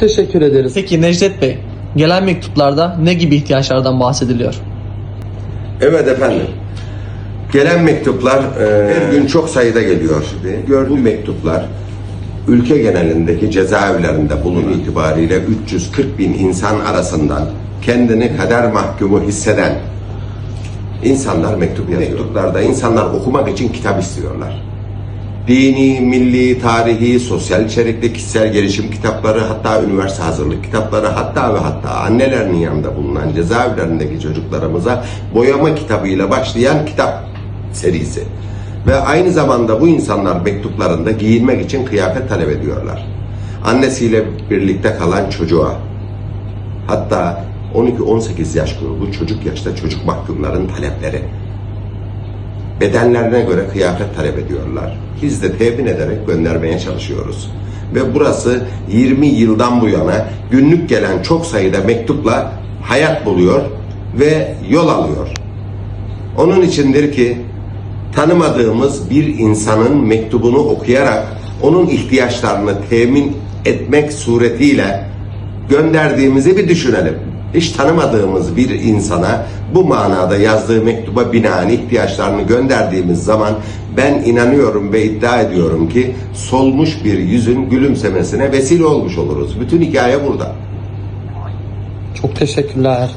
Çok teşekkür ederiz. Peki Necdet Bey, gelen mektuplarda ne gibi ihtiyaçlardan bahsediliyor? Evet efendim. Gelen mektuplar e, her gün çok sayıda geliyor. Gördüğü mektuplar ülke genelindeki cezaevlerinde bulun itibariyle 340 bin insan arasından kendini kader mahkumu hisseden insanlar mektup yazıyor. Mektuplarda insanlar okumak için kitap istiyorlar. Dini, milli, tarihi, sosyal içerikli kişisel gelişim kitapları, hatta üniversite hazırlık kitapları, hatta ve hatta annelerinin yanında bulunan cezaevlerindeki çocuklarımıza boyama kitabıyla başlayan kitap serisi. Ve aynı zamanda bu insanlar mektuplarında giyinmek için kıyafet talep ediyorlar. Annesiyle birlikte kalan çocuğa, hatta 12-18 yaş grubu çocuk yaşta çocuk mahkumların talepleri bedenlerine göre kıyafet talep ediyorlar. Biz de temin ederek göndermeye çalışıyoruz. Ve burası 20 yıldan bu yana günlük gelen çok sayıda mektupla hayat buluyor ve yol alıyor. Onun içindir ki tanımadığımız bir insanın mektubunu okuyarak onun ihtiyaçlarını temin etmek suretiyle gönderdiğimizi bir düşünelim. Hiç tanımadığımız bir insana bu manada yazdığı mektuba binaen ihtiyaçlarını gönderdiğimiz zaman ben inanıyorum ve iddia ediyorum ki solmuş bir yüzün gülümsemesine vesile olmuş oluruz. Bütün hikaye burada. Çok teşekkürler.